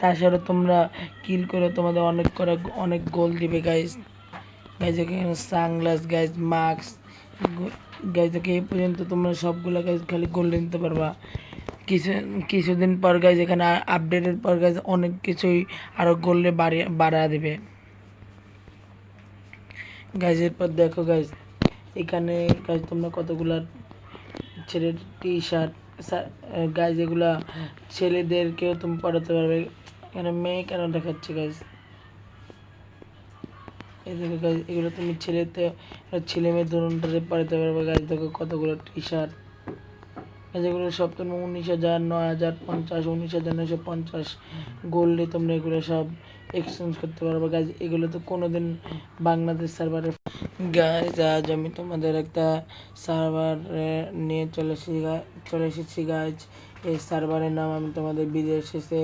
তাছাড়া তোমরা কিল করে, তোমাদের অনেক করে, অনেক গোল দিবে গাইজ গাইজ এখানে সানগ্লাস গাইজ মাস্ক গাইজ থেকে এই পর্যন্ত তোমরা সবগুলো গাইজ খালি গোল্ডেন নিতে পারবা। কিছু, কিছুদিন পর গাইজ এখানে আপডেটের পর গাইজ অনেক কিছুই আরও গোল্ডে বাড়িয়ে বাড়া দেবে। গাইজ এরপর দেখো গাইজ এখানে গাইজ তোমরা কতগুলা ছেলের টি শার্ট গাইজ এগুলো ছেলেদেরকেও তুমি পড়াতে পারবে। এখানে মেয়ে কেন দেখাচ্ছে গাইজ এই দেখো গাইজ এগুলো তুমি ছেলেতে, ছেলে মেয়ে ধরুন পড়াতে পারবে গাইজ দেখো কতগুলো টি শার্ট যেগুলো সব তুমি উনিশ হাজার, নয় হাজার, পঞ্চাশ, উনিশ হাজার, নয়শো পঞ্চাশ। গোল্ডে তোমরা এগুলো সব এক্সচেঞ্জ করতে পারবে। গাইজ এগুলো তো কোনো দিন বাংলাদেশ সার্ভারে গাইজ আজ আমি তোমাদের একটা সার্ভার নিয়ে চলে এসেছি চলে এসেছি গাইজ এই সার্ভারের নাম আমি তোমাদের বিদেশ এসে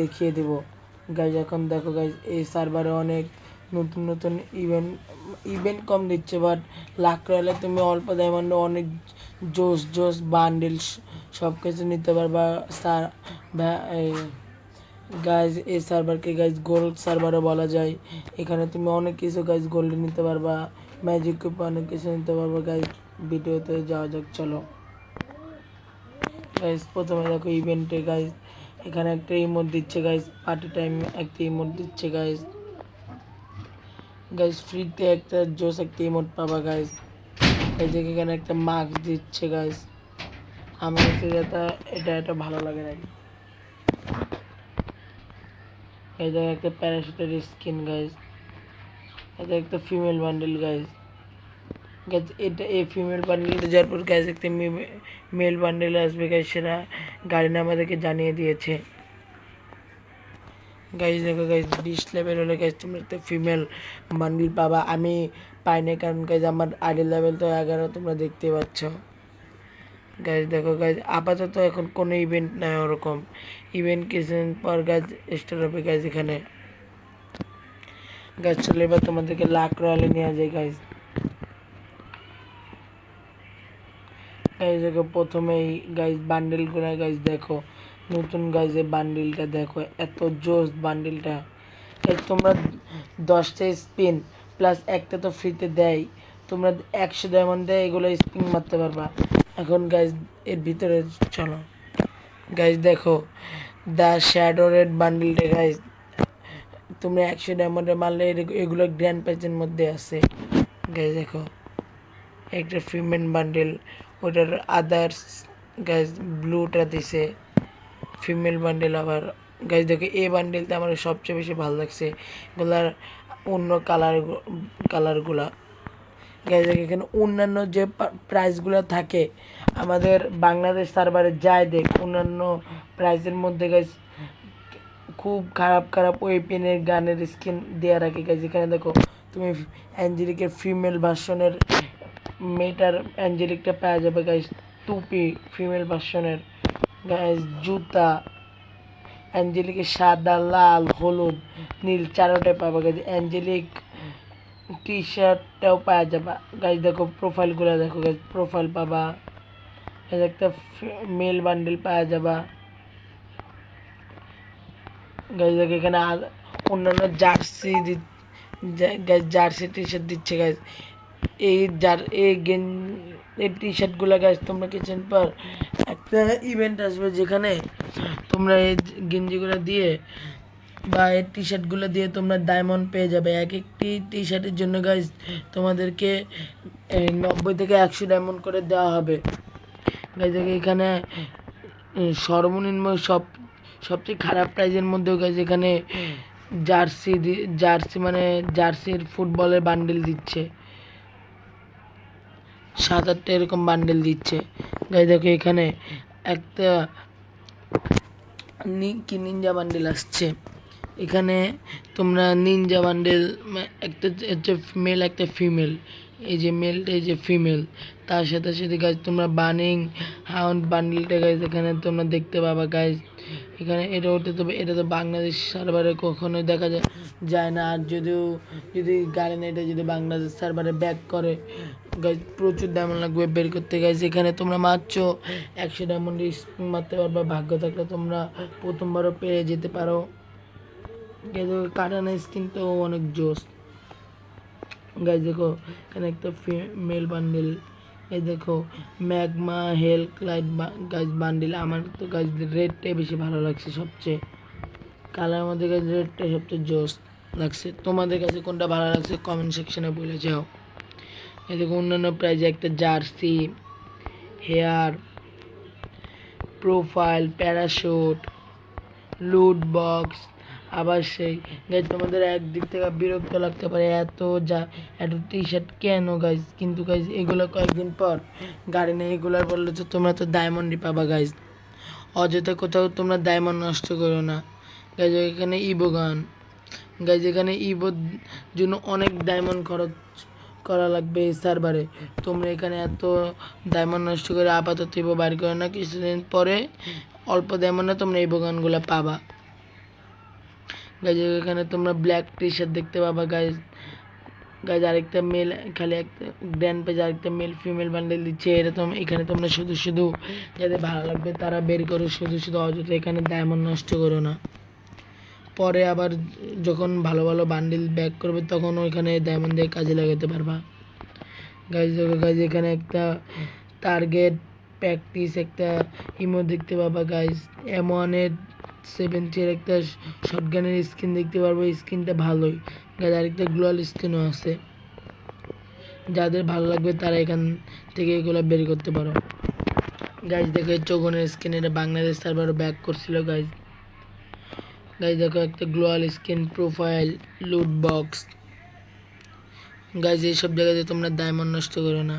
দেখিয়ে দেবো। গাইজ এখন দেখো গাইজ এই সার্ভারে অনেক নতুন নতুন ইভেন্ট ইভেন্ট কম দিচ্ছে বাট লাখ রয়েলে তুমি অল্প ডায়মন্ডে অনেক জোস জোস বান্ডেল সব কিছু নিতে পারবা। সার গাইজ এই সার্ভারকে গাইজ গোল্ড সার্ভারও বলা যায়। এখানে তুমি অনেক কিছু গাইজ গোল্ড নিতে পারবা। ম্যাজিক কুপে অনেক কিছু নিতে পারবা গাইজ ভিডিওতে যাওয়া যাক, চলো। গাইজ প্রথমে দেখো ইভেন্টে গাইজ এখানে একটা ইমোট দিচ্ছে গাইজ পার্টি টাইম একটা ইমোট দিচ্ছে গাইজ গাইজ ফ্রিতে একটা জোস একটা ইমোট পাবা গাইজ এই যে এখানে একটা মাস্ক দিচ্ছে গাইজ আমার কাছে যেটা, এটা এটা ভালো লাগে না এই জায়গায় একটা প্যারাশুটের স্কিন গাইজ এটা একটা ফিমেল বান্ডেল গাইজ গাইজ এটা, এই ফিমেল বান্ডেলটা যাওয়ার পর গাইজ একটা মেল বান্ডেল আসবে গাইজ সেটা গাড়ি আমাদেরকে জানিয়ে দিয়েছে। গাইজ দেখো গাইজ বিশ লেভেল হলে গাইজ তোমরা একটা ফিমেল বান্ডিল পাবা আমি পাই না কারণ গাইজ আমার আইডি লেভেল তো এগারো, তোমরা দেখতে পাচ্ছ। গাইজ দেখো গাইজ আপাতত এখন কোনো ইভেন্ট নাই ওরকম। ইভেন্ট কিছুদিন পর গাইজ স্টার্ট হবে গাইজ এখানে। গাছ চলে, এবার তোমাদেরকে লাখ রয়ালে নেওয়া যায় গাইজ গাইজ দেখো, প্রথমেই গাইজ বান্ডেলগুলো গাইজ দেখো। নতুন গাইজের বান্ডিলটা দেখো, এত জোস বান্ডিলটা এই তোমরা দশটা স্পিন প্লাস একটা তো ফ্রিতে দেয়। তোমরা একশো ডায়মন্ড দেয় এগুলো স্পিন মারতে পারবা। এখন গাইজ এর ভিতরে চলো। গাইজ দেখো দ্য শ্যাডো রেড বান্ডিলটা গাইজ তোমরা একশো ডায়মন্ডে মারলে এগুলো গ্র্যান্ড প্রাইজের মধ্যে আছে। গাইজ দেখো, একটা ফিমেন বান্ডেল ওটার আদার্স গাইজ ব্লুটা দিছে। ফিমেল বান্ডেল আবার গাইজ দেখো এ বান্ডেলটা আমার সবচেয়ে বেশি ভালো লাগছে। এগুলার অন্য কালার কালারগুলা গাইজ দেখো, এখানে অন্যান্য যে প্রাইসগুলো থাকে, আমাদের বাংলাদেশ সার্ভারে যায় দেখ, অন্যান্য প্রাইসের মধ্যে গাইজ খুব খারাপ খারাপ ওই পেনের গানের স্কিন দেওয়া রাখে গাইজ এখানে দেখো, তুমি অ্যাঞ্জেলিকের ফিমেল ভার্সনের মেয়েটার অ্যাঞ্জেলিকটা পাওয়া যাবে গাইজ টুপি ফিমেল ভার্সনের গাইজ জুতা অ্যাঞ্জেলিকের সাদা, লাল, হলুদ, নীল চারোটাই পাবা। গাইজ অ্যাঞ্জেলিক টি শার্টটাও পাওয়া যাবে। গাইজ দেখো প্রোফাইলগুলো, দেখো গাইজ প্রোফাইল পাবা। গাইজ একটা মেল বান্ডেল পাওয়া যাবা। গাইজ দেখো এখানে অন্যান্য jersey guys jersey T shirt দিচ্ছে। গাইজ এই জার, এই গেন এই টি শার্টগুলো গাইজ তোমরা কিছুদিন পর ইভেন্ট আসবে যেখানে তোমরা এই গেঞ্জিগুলো দিয়ে বা এই টি শার্টগুলো দিয়ে তোমরা ডায়মন্ড পেয়ে যাবে। এক একটি টি শার্টের জন্য গাইজ তোমাদেরকে নব্বই থেকে একশো ডায়মন্ড করে দেওয়া হবে। গাইজ এখানে সর্বনিম্ন সব সবচেয়ে খারাপ প্রাইজের মধ্যেও গাইজ এখানে জার্সি দি- জার্সি মানে জার্সির ফুটবলের বান্ডেল দিচ্ছে। সাত আটটা এরকম বান্ডেল দিচ্ছে। গাই দেখো এখানে একটা কি নিনজা বান্ডেল আসছে। এখানে তোমরা নিনজা বান্ডেল একটা হচ্ছে মেল একটা ফিমেল এই যে মেলটা এই যে ফিমেল তার সাথে সাথে গাইজ তোমরা বার্নিং হাউন্ড বান্ডিলটা গাইজ এখানে তোমরা দেখতে পাবা গাইজ এখানে এটা ওটা তো, এটা তো বাংলাদেশ সার্ভারে কখনোই দেখা যায় না। আর যদিও, যদি গাড়ি এটা যদি বাংলাদেশ সার্ভারে ব্যাক করে গাইজ প্রচুর ডায়মন্ড লাগবে বের করতে। গাইজ এখানে তোমরা মারছো, একশো ডায়মন্ড মারতে পারবে, ভাগ্য থাকলে তোমরা প্রথমবারও পেয়ে যেতে পারো। কাটানো স্কিন তো অনেক জোস। গাইজ দেখো, এখানে একটা মেল বান্ডিল এই দেখো ম্যাগমা হেলথ লাইট গাছ বান্ডিল আমার তো গাছ রেডটাই বেশি ভালো লাগছে সবচেয়ে। কালার মধ্যে গাছ রেডটাই সবচেয়ে জোস লাগছে। তোমাদের কাছে কোনটা ভালো লাগছে কমেন্ট সেকশনে বলে যাও। এই দেখো, অন্যান্য প্রাইজে একটা jersey hair profile parachute loot box আবার সেই গাইজ তোমাদের একদিক থেকে বিরক্ত লাগতে পারে এত যা, এত টি শার্ট কেন গাইজ কিন্তু গাইজ এগুলো কয়েকদিন পর গাড়ি নেই এগুলোর বললে তো তোমরা তো ডায়মন্ডই পাবা গাইজ অযথা কোথাও তোমরা ডায়মন্ড নষ্ট করো না। গাইজ এখানে ইবো গান। গাইজ এখানে ইবোর জন্য অনেক ডায়মন্ড খরচ করা লাগবে এই সার্ভারে তোমরা এখানে এত ডায়মন্ড নষ্ট করে আপাতত ইবো বাইর করো না। কিছুদিন পরে অল্প ডায়মন্ডে তোমরা ইবো গানগুলো পাবা। গাইজ এখানে তোমরা ব্ল্যাক টি শার্ট দেখতে পাবা গাইজ গাইজ আরেকটা মেল খালি একটা গ্র্যান্ড পেজ আরেকটা মেল ফিমেল বান্ডেল দিচ্ছে। এরকম এখানে তোমরা শুধু শুধু যাদের ভালো লাগবে তারা বের করো, শুধু শুধু অযথা এখানে ডায়মন্ড নষ্ট করো না। পরে আবার যখন ভালো ভালো বান্ডিল ব্যাক করবে, তখন ওইখানে ডায়মন্ড দিয়ে কাজে লাগাতে পারবা। গাইজ গাইজ এখানে একটা টার্গেট প্র্যাকটিস একটা ইমো দেখতে পাবা গাইজ এমনের সেভেন্টির একটা শর্টগানের স্কিন দেখতে পারব স্কিনটা ভালোই। গাইজ আরেকটা গ্লোয়াল স্কিনও আছে। যাদের ভালো লাগবে তারা এখান থেকে এগুলো বের করতে পারো। গাইজ দেখো চৌগনের স্কিন এটা বাংলাদেশ সার্ভারও ব্যাক করছিল গাইজ গাইজ দেখো একটা gloo wall skin profile loot box guys এইসব জায়গাতে তোমরা ডায়মন্ড নষ্ট করো না।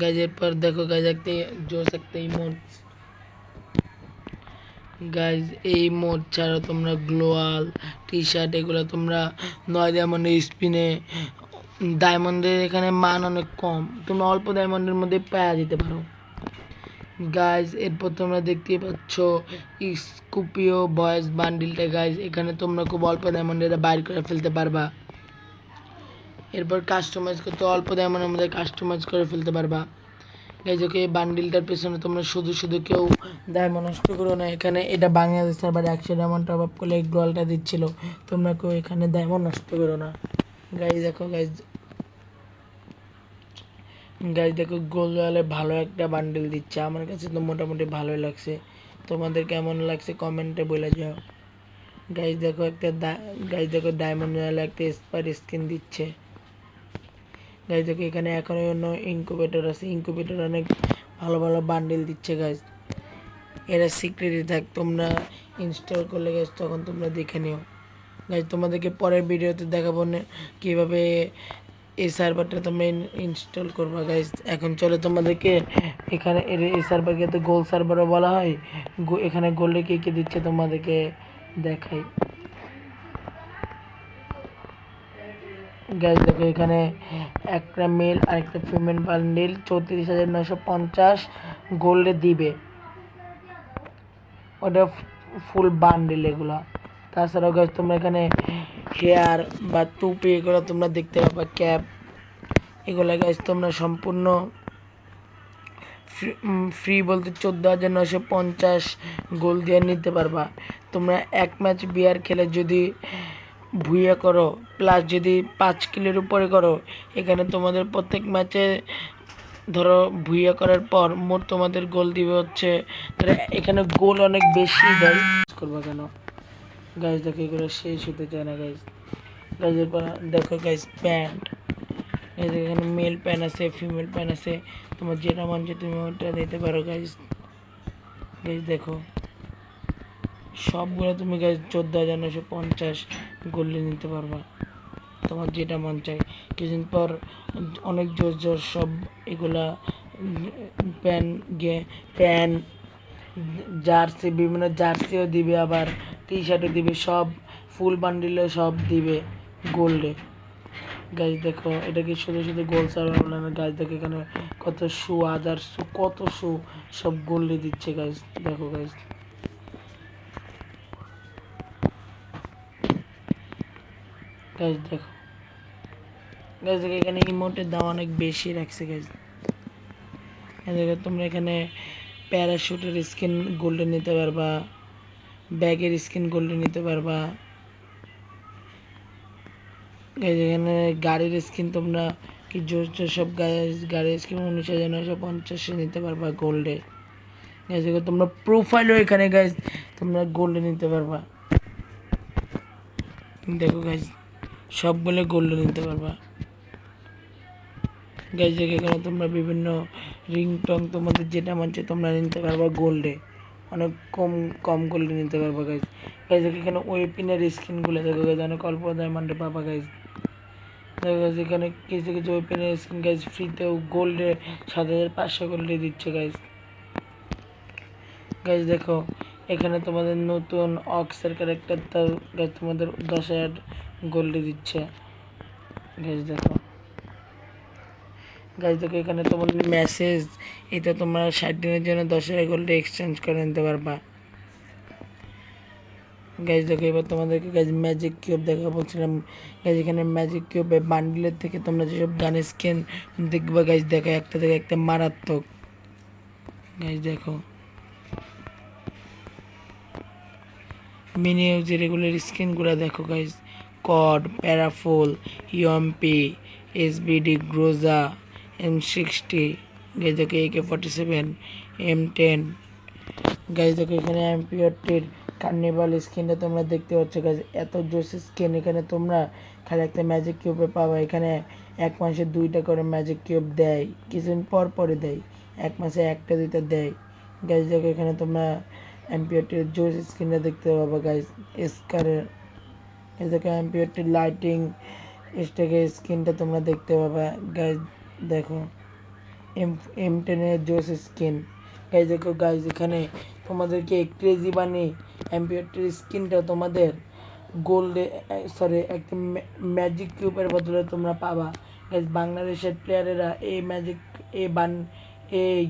গাইজ এরপর দেখো গাইজ একটা জোস একটা ইমোট গাইজ এই মোড ছাড়া তোমরা গ্লোয়াল টি শার্ট এগুলো তোমরা নয় ডায়মন্ডের স্পিনে ডায়মন্ডের এখানে মান অনেক কম। তোমরা অল্প ডায়মন্ডের মধ্যে পাওয়া যেতে পারো। গাইজ এরপর তোমরা দেখতেই পাচ্ছ স্কুপিও বয়েস বান্ডিলটা গাইজ এখানে তোমরা খুব অল্প ডায়মন্ডে বাইর করে ফেলতে পারবা। এরপর কাস্টমাইজ করতে অল্প ডায়মন্ডের মধ্যে কাস্টমাইজ করে ফেলতে পারবা। এই বান্ডিলটার পেছনে তোমরা শুধু শুধু কেউ ডায়মন্ড নষ্ট করো না, এখানে এটা বাংলাদেশ সার্ভার একশো ডায়মন্ড টপ আপ করলে গোয়ালটা দিচ্ছিল। তোমরা কেউ এখানে ডায়মন্ড নষ্ট করো না। গাইজ দেখো গাইজ গাইজ দেখো গোল গোলওয়ালে ভালো একটা বান্ডেল দিচ্ছে। আমার কাছে তো মোটামুটি ভালোই লাগছে। তোমাদের কেমন লাগছে কমেন্টে বলে যাও। গাইজ দেখো একটা গাইজ দেখো ডায়মন্ড একটা স্পার স্কিন দিচ্ছে। গাইজ দেখো, এখানে এখনও অন্য ইনকুবেটর আছে। ইনকুবেটর অনেক ভালো ভালো বান্ডেল দিচ্ছে গাইজ এরা সিক্রেটই থাক, তোমরা ইনস্টল করলে গাইজ তখন তোমরা দেখে নিও। গাইজ তোমাদেরকে পরের ভিডিওতে দেখাবো না কীভাবে এই সার্ভারটা তোমরা ইনস্টল করবা গাইজ এখন চলো তোমাদেরকে এখানে এই সার্ভারকে তো গোল সার্ভারও বলা হয়। এখানে গোল্ডে কে কে দিচ্ছে তোমাদেরকে দেখাই। গাইজ দেখো এখানে একটা মেল আর একটা ফিমেল বান্ডিল চৌত্রিশ হাজার নশো পঞ্চাশ গোল্ডে দিবে। ওটা ফুল বান্ডিল এগুলো। তাছাড়াও গাছ তোমরা এখানে হেয়ার বা টুপি এগুলো তোমরা দেখতে পাবা ক্যাপ এগুলো গাছ তোমরা সম্পূর্ণ ফ্রি বলতে চোদ্দ হাজার নশো পঞ্চাশ গোল দিয়ে নিতে পারবা। তোমরা এক ম্যাচ বিয়ার খেলে যদি ভুইয়া করো। প্লাস যদি পাঁচ কিলোর উপরে করো, এখানে তোমাদের প্রত্যেক ম্যাচে ধরো ভুইয়া করার পর মোট তোমাদের গোল দিবে হচ্ছে এখানে গোল অনেক বেশি দেয়। করবা কেন? গাইজ দেখো, এগুলো শেষ হতে চায় না গাইজ গাইজের পর দেখো গাইজ প্যান্ট এখানে মেল প্যান্ট আছে ফিমেল প্যান্ট আছে। তোমার যেটা মন তুমি ওটা দিতে পারো গাইজ গাইজ দেখো। সবগুলো তুমি গাইজ চোদ্দ হাজার নশো পঞ্চাশ গোল্ডে নিতে পারবা। তোমার যেটা মন চায়। কিছুদিন পর অনেক জোর জোর সব এগুলা প্যান গে প্যান জার্সি বিভিন্ন জার্সিও দিবে আবার টি শার্টও দিবে, সব ফুল বান্ডিলও সব দিবে গোল্ডে গাইজ দেখো, এটা কি শুধু শুধু গোল সার্ভার বলে না গাইজ দেখো এখানে কত শু আদার শু কত শু সব গোল্ডে দিচ্ছে গাইজ দেখো গাইজ গাইজ দেখো। গাইজ দেখো, এখানে ইমোটের দাম অনেক বেশি রাখছে দেখো, তোমরা এখানে প্যারাশুটের স্কিন গোল্ডে নিতে পারবা ব্যাগের স্কিন গোল্ডে নিতে পারবা। এখানে গাড়ির স্কিন তোমরা কি জোর জোর সব গাড়ি- গাড়ির স্কিন উনিশ হাজার, নয়শো পঞ্চাশে নিতে পারবা গোল্ডে গেছে তোমরা প্রোফাইলও এখানে গাইজ তোমরা গোল্ডে নিতে পারবা। দেখো গাইজ সবগুলো গোল্ডে নিতে পারবা। গাইজ দেখো এখানে তোমরা বিভিন্ন রিং টং তোমাদের যেটা মানছে তোমরা নিতে পারবা গোল্ডে অনেক কম কম গোল্ডে নিতে পারবা গাইজ গাইজ দেখো এখানে ওয়েপিনের স্কিনগুলো দেখো গাইজ অনেক অল্প ডায়মন্ডে পাবা গাইজ দেখো গাইজ এখানে কিছু কিছু ওয়েপিনের স্কিন গাইজ ফ্রিতেও গোল্ডে সাত হাজার পাঁচশো গোল্ডে দিচ্ছে গাইজ গাইজ দেখো এখানে তোমাদের নতুন অক্সের ক্যারেক্টার তো তোমাদের দশ হাজার গোল্ডে দিচ্ছে। গাইজ দেখো। গাছ দেখো, এখানে তোমাদের মেসেজ এটা তোমরা ষাট দিনের জন্য দশ হাজার গোল্ডে এক্সচেঞ্জ করে নিতে পারবা। গাছ দেখো, এবার তোমাদেরকে গাছ ম্যাজিক কিউব দেখা বলছিলাম। গাছ এখানে ম্যাজিক কিউবে বান্ডিলের থেকে তোমরা যেসব গানের স্কিন দেখবে গাইজ দেখো একটা থেকে একটা মারাত্মক। গাইজ দেখো। মিনি ইউজের এগুলোর স্ক্রিনগুলো দেখো guys code Parafal UMP SVD Groza M sixty guys দেখো AK forty seven M ten guys দেখো, এখানে এমপিওটির কার্নিভাল স্কিনটা তোমরা দেখতে পাচ্ছ গাইজ এত জোস স্কিন এখানে তোমরা খালি একটা ম্যাজিক কিউবে পাবা। এখানে এক মাসে দুইটা করে ম্যাজিক কিউব দেয়। কিছুদিন পর পরে দেয়। এক মাসে একটা দুইটা দেয়। গাইজ দেখো, এখানে তোমরা এমপিওটির জোস স্ক্রিনটা দেখতে পাবা গাইজ স্কারের এই এমপিওটির লাইটিং স্টেকের স্ক্রিনটা তোমরা দেখতে পাবা। গাইজ দেখো এম এম টেনের জোস স্কিন গাইজ দেখো গাইজ এখানে তোমাদেরকে ক্রেজি বানিয়ে এমপিওটির স্কিনটা তোমাদের গোল্ডে সরি একটা ম্যাজিক কিউবের বদলে তোমরা পাবা। গাইজ বাংলাদেশের প্লেয়ারেরা এই ম্যাজিক এই বান, এই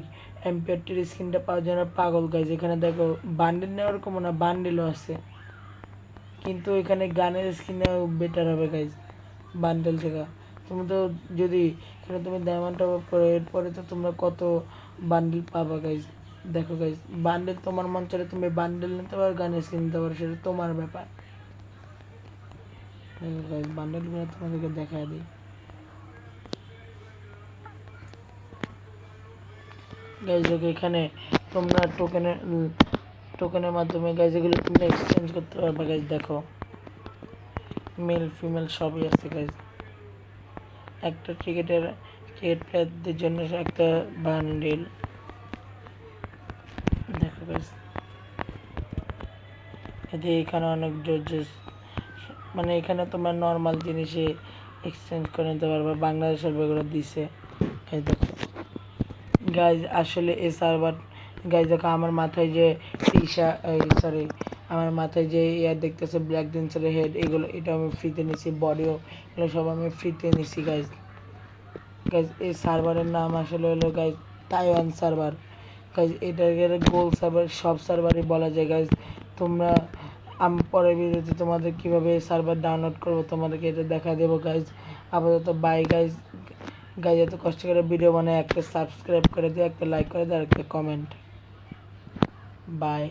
এমপিওটির স্কিনটা পাওয়ার জন্য পাগল গাইজ এখানে দেখো বান্ডেল নেওয়ার কোনো না বান্ডেলও আছে। কিন্তু এখানে গানের স্কিনও বেটার হবে গাইজ বান্ডেল থেকে। তুমি তো যদি এখানে তুমি ডায়মন্ড আপ করো, এরপরে তো তোমরা কত বান্ডেল পাবা গাইজ দেখো গাইজ বান্ডেল তোমার মন চলে তুমি বান্ডেল নিতে পারো, গানের স্কিন নিতে পারো, সেটা তোমার ব্যাপার। দেখো গাইজ বান্ডেলগুলো তোমাদেরকে দেখা দিই। গাইজ দেখো এখানে তোমরা টোকেনের টোকেনের মাধ্যমে গাইজ এগুলো তোমরা এক্সচেঞ্জ করতে পারবে গাইজ দেখো। মেল ফিমেল সবই আছে গাইজ একটা ক্রিকেটের ক্রিকেট প্লেয়ারদের জন্য একটা বান্ডিল দেখো গাইজ এতে এখানে অনেক জোজেস মানে এখানে তোমার নর্মাল জিনিসে এক্সচেঞ্জ করে নিতে পারবে, বাংলাদেশের বেগুলো দিছে। এই দেখো। গাইজ আসলে এ সার্ভার গাইজ দেখো আমার মাথায় যে টি শার্ট সরি আমার মাথায় যে ইয়ার দেখতেছে ব্ল্যাক ডেন্সারের হেড এগুলো, এটা আমি ফ্রিতে নিছি বডিও এগুলো সব আমি ফ্রিতে নিছি গাইজ গাইজ এই সার্ভারের নাম আসলে হলো গাইজ তাইওয়ান সার্ভার গাইজ এটাকে গোল সার্ভার সব সার্ভারই বলা যায় গাইজ তোমরা, আমি, পরের ভিডিওতে তোমাদের কীভাবে সার্ভার ডাউনলোড করব, তোমাদেরকে এটা দেখা দেবো গাইজ আপাতত বাই গাইজ গাইজ, এত কষ্ট করে ভিডিও বানায়, একটা সাবস্ক্রাইব করে দিও, একটা লাইক করে দিও, আর একটা কমেন্ট বাই